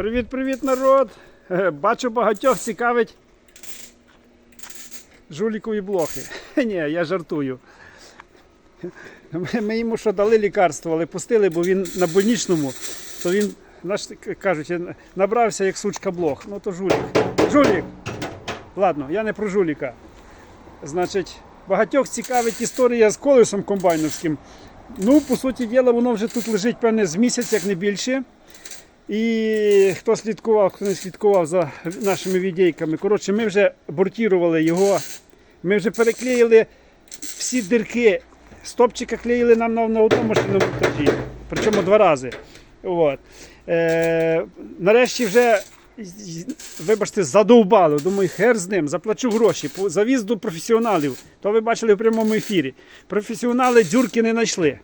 Привіт-привіт, народ! Е, Бачу, багатьох цікавить жулікові блохи. Ні, я жартую. Ми, йому що дали лікарство, але пустили, бо він на больничному, то він, наш, кажуть, набрався як сучка блох. Ну то жулік. Жулік! Ладно, я не про жуліка. Значить, багатьох цікавить історія з колесом комбайновським. Ну, по суті діла, воно вже тут лежить, певне, з місяць, як не більше. І хто слідкував, хто не слідкував за нашими відейками. Коротше, ми вже бортірували його, ми вже переклеїли всі дирки. Стопчика клеїли нам на, на одному машинному монтажі, причому два рази. От. Е, нарешті вже, вибачте, задовбало. Думаю, хер з ним, заплачу гроші. Завіз до професіоналів. То ви бачили в прямому ефірі. Професіонали дзюрки не знайшли.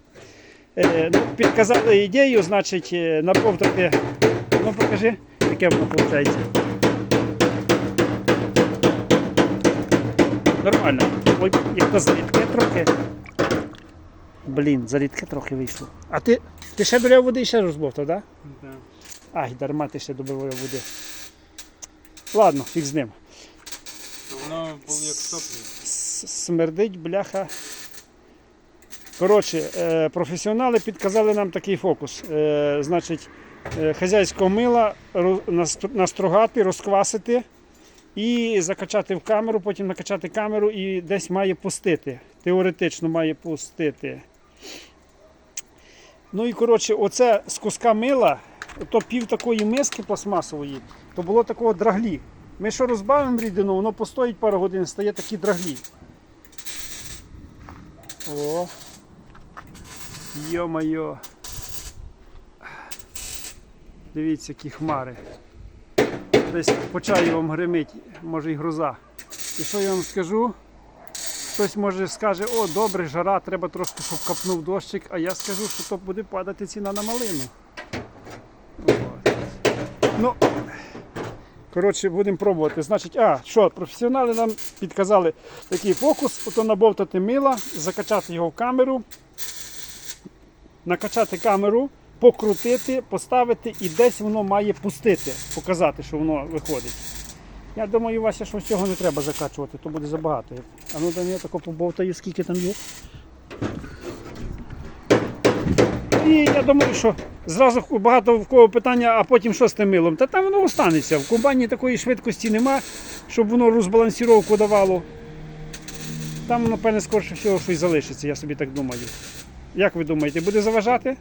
Е, ну, підказали ідею, значить, е, наповтати. Ну покажи, яке воно виходить. Нормально. Ой, як то зарідке трохи. Блін, зарідке трохи вийшло. А ти, ти ще доляв води і ще розбовтав, так? Да? Да. Ай, дарма ти ще добивав води. Ладно, фіг з ним. Воно було як соплі. Смердить, бляха. Коротше, е, професіонали підказали нам такий фокус. Е, значить, е, хазяйського мила настругати, розквасити і закачати в камеру, потім накачати камеру і десь має пустити. Теоретично має пустити. Ну і коротше, оце з куска мила, то пів такої миски пластмасової, то було такого драглі. Ми що розбавимо рідину, воно постоїть пару годин, стає такі драглі. О. Йо-майо. Дивіться, які хмари. Десь по чаю вам гримить, може і гроза. І що я вам скажу? Хтось може скаже, о, добре, жара, треба трошки, щоб капнув дощик, а я скажу, що то буде падати ціна на малину. Ну, коротше, будемо пробувати. Значить, а, що, професіонали нам підказали такий фокус, ото набовтати мила, закачати його в камеру, накачати камеру, покрутити, поставити і десь воно має пустити, показати, що воно виходить. Я думаю, Вася, що цього не треба закачувати, то буде забагато. А ну дай я тако побовтаю, скільки там є. І я думаю, що зразу багато в кого питання, а потім що з тим милом? Та там воно останеться. В комбайні такої швидкості нема, щоб воно розбалансіровку давало. Там воно, певне, скорше всього щось залишиться, я собі так думаю. Як ви думаєте, буде заважати?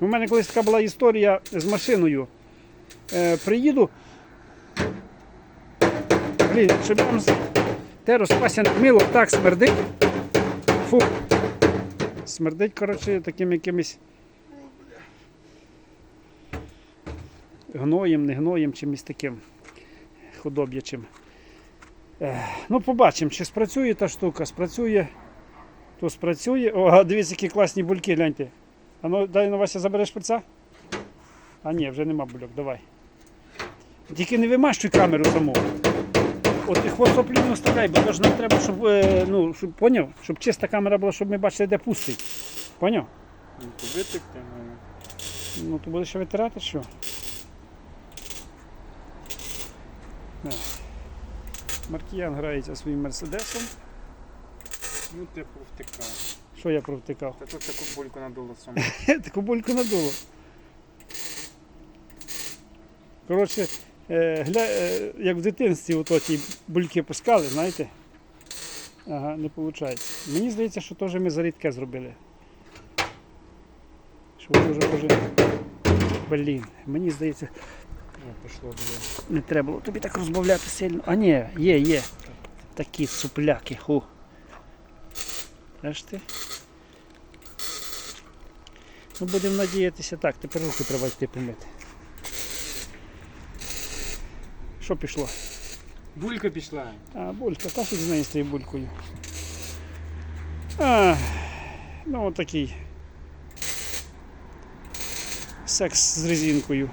У мене колись така була історія з машиною. Е, приїду. Блін, щоб вам те розпасяне мило так смердить. Фу. Смердить, коротше, таким якимось гноєм, не гноєм, чимось таким худоб'ячим. Ех, Ну, побачимо, чи спрацює та штука. Спрацює, то спрацює. О, а дивіться, які класні бульки, гляньте. А ну, дай на Вася забереш шприца? А ні, вже нема бульок, давай. Тільки не вимащуй камеру саму. От і хвостоплівну вставляй, бо ж нам треба, щоб, е, ну, щоб, поняв? Щоб чиста камера була, щоб ми бачили, де пустить. Поняв? Ну, то витекти, ну. Ну, то будеш ще витирати, що? Маркіян грається своїм мерседесом. Ну, типу втекав. Що я провтикав? Та тут таку бульку надуло саме. Таку бульку надуло. Коротше, е, гля, е, як в дитинстві ото ті бульки пускали, знаєте? Ага, не виходить. Мені здається, що теж ми зарідке зробили. Що воно вже може. Блін, мені здається, Ну, пішло не треба було тобі так розбавляти сильно. А ні, є, є. Такі супляки, ху. Аж ти. Ну, будемо надіятися так, тепер руки треба йти помити. Що пішло? Булька пішла. А, булька, та фіг з нею з тією булькою. А, ну, отакий. Секс з резинкою.